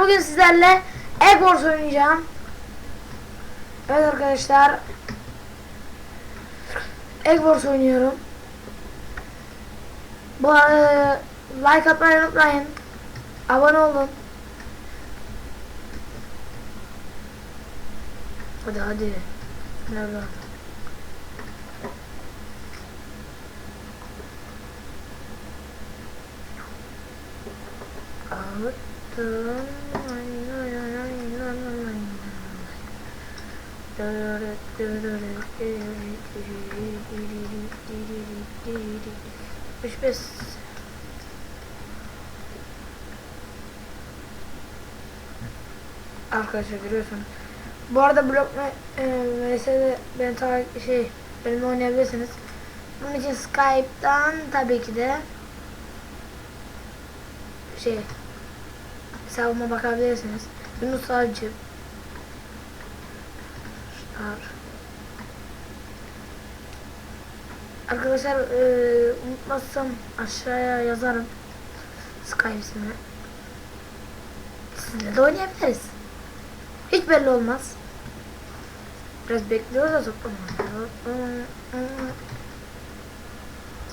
bugün sizlerle Egg Wars oynayacağım. Evet arkadaşlar. Egg Wars oynuyorum. Bu arada like atmayı unutmayın. Abone olun. Hadi hadi. Nerede? Ağıttım. Üç beş. Arkadaşlar görüyorsunuz. Bu arada blok e, MS'de ben ta şey benimle oynayabilirsiniz. Bunun için Skype'dan tabii ki de şey hesabıma bakabilirsiniz. Yunus Avcı Star Arkadaşlar e, unutmazsam aşağıya yazarım Skype'sini. Sizinle de oynayabiliriz. Hiç belli olmaz. Biraz bekliyoruz da toplama.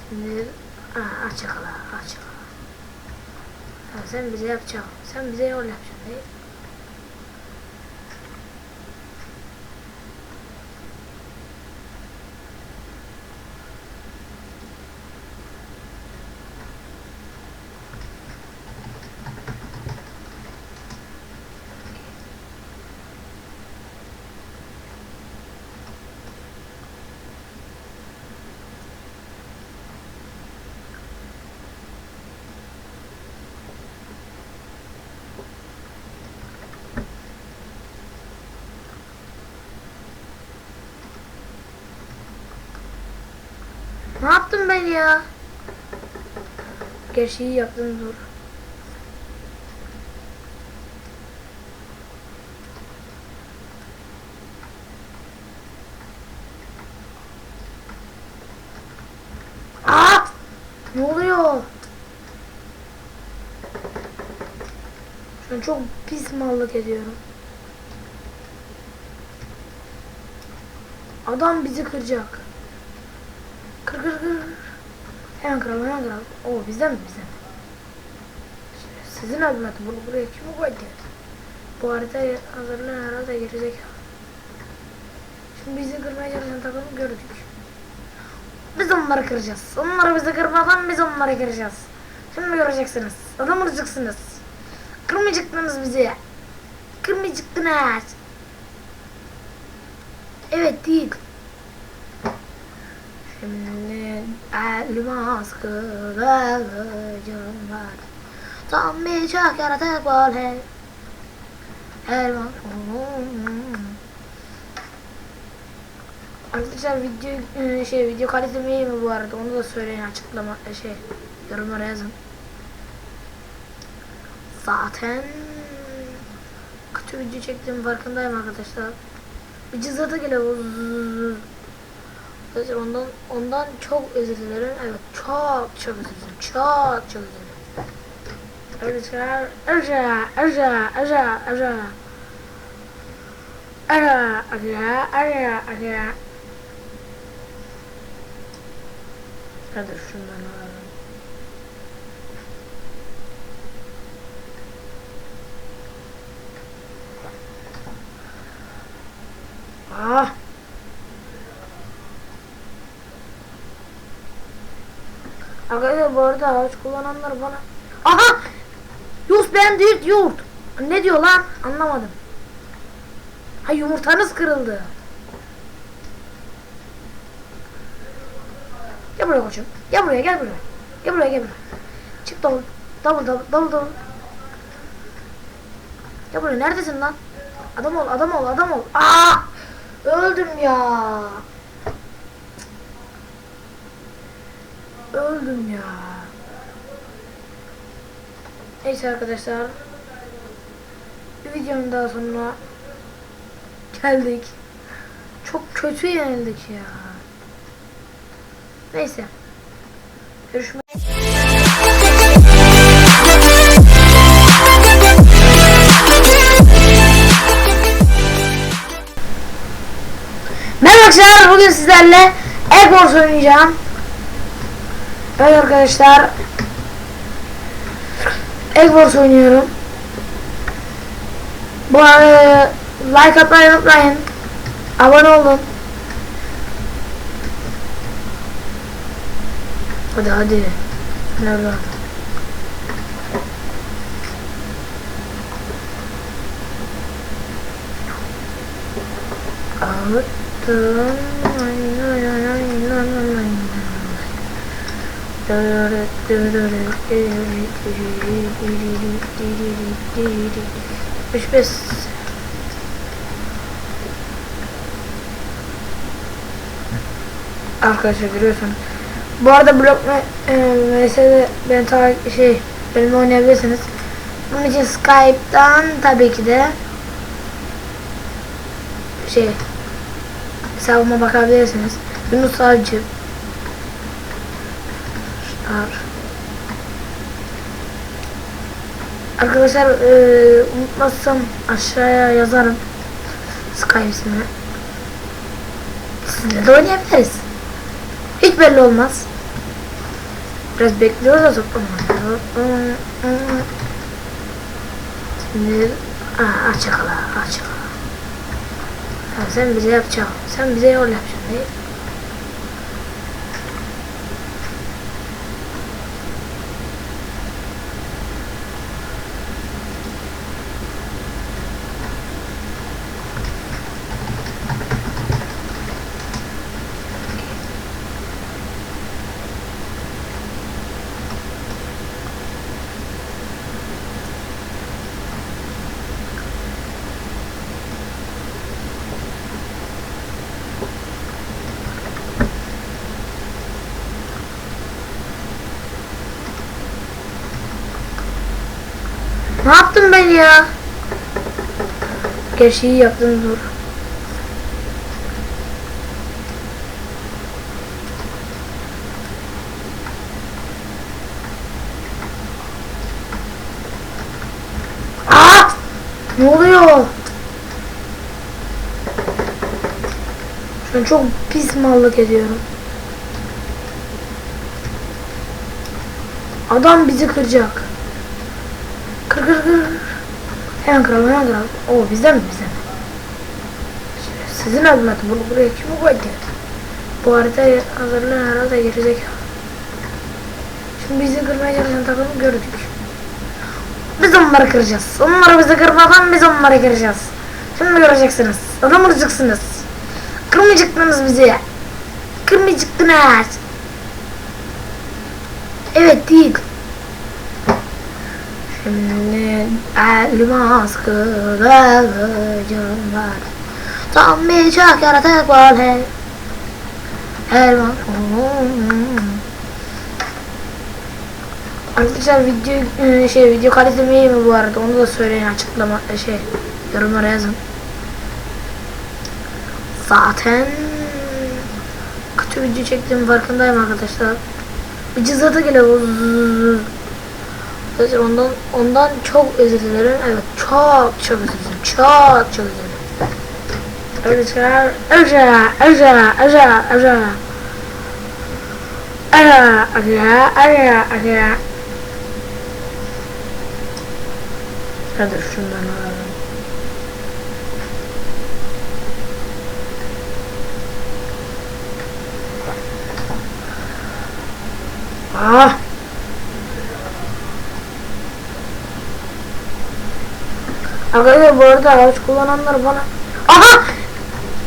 Şimdi Aa, aç yakala, aç yakala. Sen bize yapacaksın. Sen bize yol yapacaksın değil mi? Ne yaptım ben ya? Gerçi iyi yaptım dur. Aa! Ne oluyor? Şu an çok pis mallık ediyorum. Adam bizi kıracak. Hemen kıralım hemen kıralım. Oo bizden mi bizden mi? Sizin evlat bunu buraya kim koydu? Bu haritayı hazırlayan herhalde gerizekalı. Şimdi bizi kırmaya çalışan takımı gördük. Biz onları kıracağız. Onları bizi kırmadan biz onları kıracağız. Şimdi göreceksiniz. Adam olacaksınız. Kırmayacaktınız bizi. Kırmayacaktınız. Evet değil. Şimdi elmas kılıcım var. Tam bir çak yaratık böyle. Elmas. Arkadaşlar video e, şey video kalitem iyi mi bu arada onu da söyleyin açıklama e, şey yorumlara yazın. Zaten kötü video çektiğim farkındayım arkadaşlar. Bir cızırtı geliyor arkadaşlar ondan ondan çok özür dilerim. Evet çok çok özür dilerim. Çok çok özür dilerim. Arca arca arca arca Ara ara ara ara Hadi şundan alalım. Ah! Arkadaşlar bu arada ağaç kullananlar bana... Aha! Yus ben değil yurt. Ne diyor lan? Anlamadım. Ha yumurtanız kırıldı. Gel buraya koçum. Gel buraya gel buraya. Gel buraya gel buraya. Çık davul. Davul davul davul davul. Gel buraya neredesin lan? Adam ol adam ol adam ol. Aa! Öldüm ya. Oğlum ya. Neyse arkadaşlar. Bir videonun daha sonuna geldik. Çok kötü yenildik ya. Neyse. Görüşmek Merhaba arkadaşlar bugün sizlerle Egos oynayacağım. Evet arkadaşlar. Eggwars oynuyorum. Bu e, Like atmayı unutmayın. Abone olun. Hadi hadi. Nerede? Anlattım Ay ay ay ay ay ay. 65 Arkadaşlar görüyorsun. Bu arada blok mesele e, ben ta şey benimle oynayabilirsiniz. Bunun için Skype'dan tabii ki de şey hesabıma bakabilirsiniz. Yunus Avcı Arkadaşlar e, unutmazsam aşağıya yazarım Skype ismini. Sizinle de oynayabiliriz. Hiç belli olmaz. Biraz bekliyoruz da toplamadı. Şimdi Aa, aç yakala, aç yakala. Ha, sen bize yapacaksın. Sen bize yol yapacaksın değil Ne yaptım ben ya? Gerçi iyi yaptım dur. Aa! Ne oluyor? Şu an çok pis mallık ediyorum. Adam bizi kıracak. Hemen kıralım hemen kıralım. Oo bizden mi bizden mi? Sizin evlat bunu buraya kim koydu? Bu haritayı hazırlayan herhalde gerizekalı. Şimdi bizi kırmaya çalışan takımı gördük. Biz onları kıracağız. Onları bizi kırmadan biz onları kıracağız. Şimdi göreceksiniz. Adam olacaksınız. Kırmayacaktınız bizi. Kırmayacaktınız. Evet değil. Şimdi elmas kılıcım var. Tam bir çak yaratık var hey. Elmas. Arkadaşlar video e, şey video kalitem iyi mi bu arada onu da söyleyin açıklama e, şey yorumlara yazın. Zaten kötü video çektiğim farkındayım arkadaşlar. Bir cızırtı geliyor. Arkadaşlar ondan ondan çok özür dilerim. Evet çok çok özür dilerim. Çok çok özür dilerim. Arkadaşlar özel özel özel özel Ara ara ara ara Hadi. Ah! Arkadaşlar bu arada araç kullananlar bana Aha!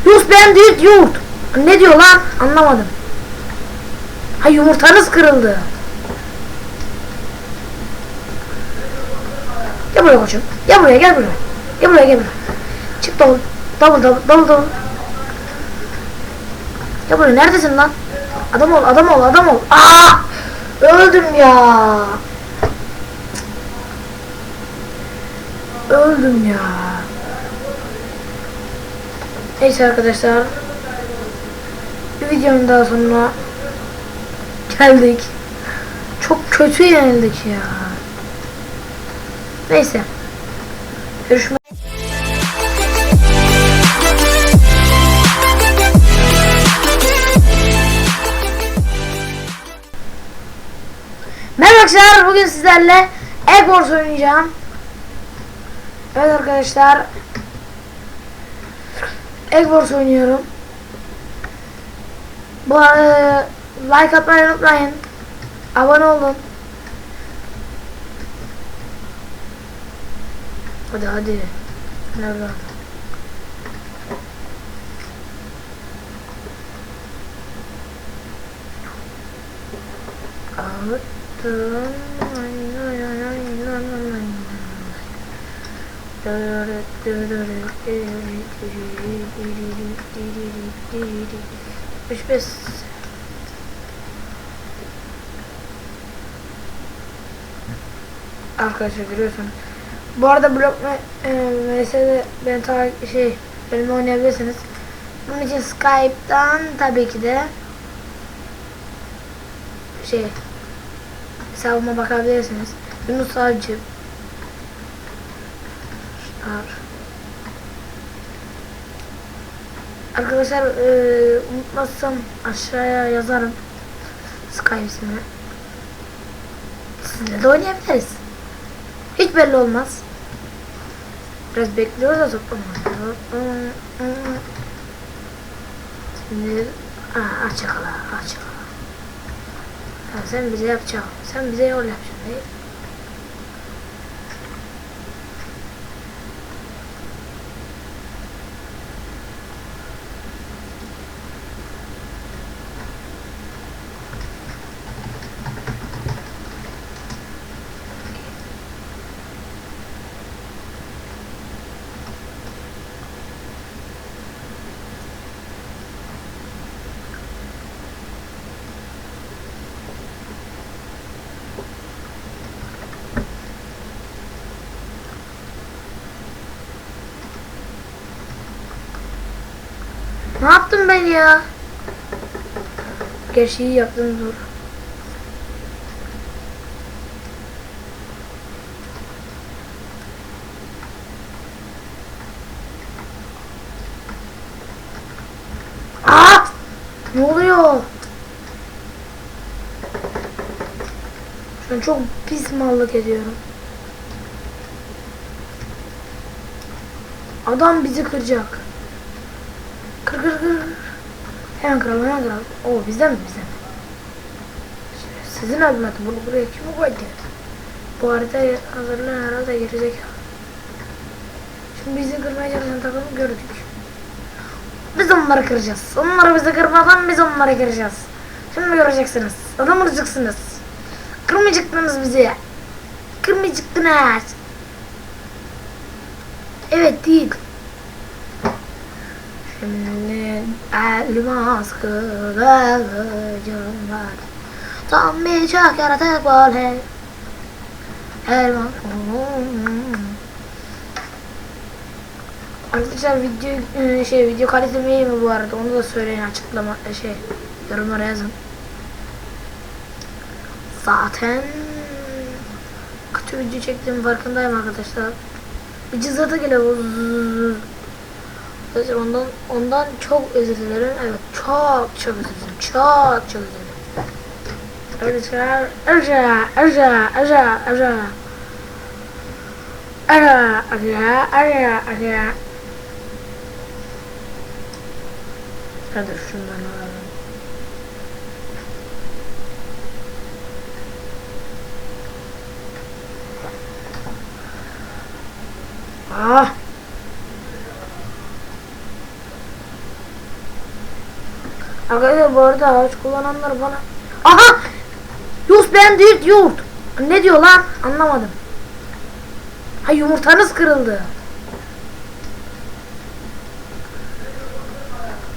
Yunus ben değil yoğurt. Ne diyor lan? Anlamadım. Ha yumurtanız kırıldı. Gel buraya koçum. Gel buraya gel buraya. Gel buraya gel buraya. Çık double. Double double double double. Gel buraya neredesin lan? Adam ol adam ol adam ol. Aa! Öldüm ya. Öldüm ya. Neyse arkadaşlar. Bir videonun daha sonuna geldik. Çok kötü yenildik ya. Neyse. Görüşmek Merhaba arkadaşlar bugün sizlerle Egors oynayacağım. Evet arkadaşlar. Eggwars oynuyorum. Bu e, like atmayı unutmayın. Abone olun. Hadi hadi. Nerede? Ağıttım. Ay ay ay ay ay ay. 65 Arkadaşlar görüyorsun. Bu arada blok e, MS'de ben ta şey benimle oynayabilirsiniz. Bunun için Skype'dan tabii ki de şey hesabıma bakabilirsiniz. Yunus Avcı Arkadaşlar e, unutmazsam aşağıya yazarım Skype ismini. Sizinle de oynayabiliriz. Hiç belli olmaz. Biraz bekliyoruz da toplama. Şimdi Aa, aç yakala, aç yakala. Ha, sen bize yapacaksın. Sen bize yol yapacaksın değil Ne yaptım ben ya? Gerçi iyi yaptım dur. Aa! Ne oluyor? An çok pis mallık ediyorum. Adam bizi kıracak. Kır kır kır. Hemen kıralım hemen kıralım. Oo bizden mi bizden mi? Sizin adına bunu buraya kim koydu? Bu haritayı hazırlayan herhalde gerizekalı. Şimdi bizi kırmaya çalışan takımı gördük. Biz onları kıracağız. Onları bizi kırmadan biz onları kıracağız. Şimdi göreceksiniz. Adam olacaksınız. Kırmayacaktınız bizi. Kırmayacaktınız. Evet değil. Şimdi elmas kılıcım var. Tam bir çok yaratık böyle. Elmas. Arkadaşlar video e, şey video kalitem iyi mi bu arada onu da söyleyin açıklama e, şey yorumlara yazın. Zaten kötü video çektiğim farkındayım arkadaşlar. Bir cızırtı geliyor. Arkadaşlar ondan ondan çok özür dilerim. Evet çok çok özür dilerim. Çok çok özür dilerim. Arkadaşlar arca arca arca arca ara ara ara ara Hadi şundan alalım. Ah! Arkadaşlar bu arada araç kullananlar bana... Aha! Yus ben değil yurt. Ne diyor lan? Anlamadım. Ha yumurtanız kırıldı.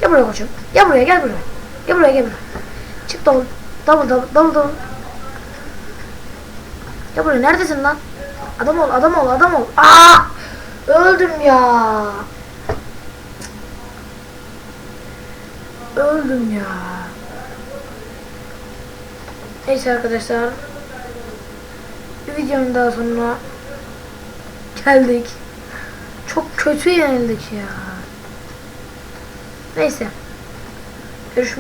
Gel buraya koçum. Gel buraya gel buraya. Gel buraya gel buraya. Çık davul. Davul davul davul davul. Gel buraya neredesin lan? Adam ol adam ol adam ol. Aa! Öldüm ya. Öldüm ya. Neyse arkadaşlar. Bir videonun daha sonuna geldik. Çok kötü yenildik ya. Neyse. Görüşmek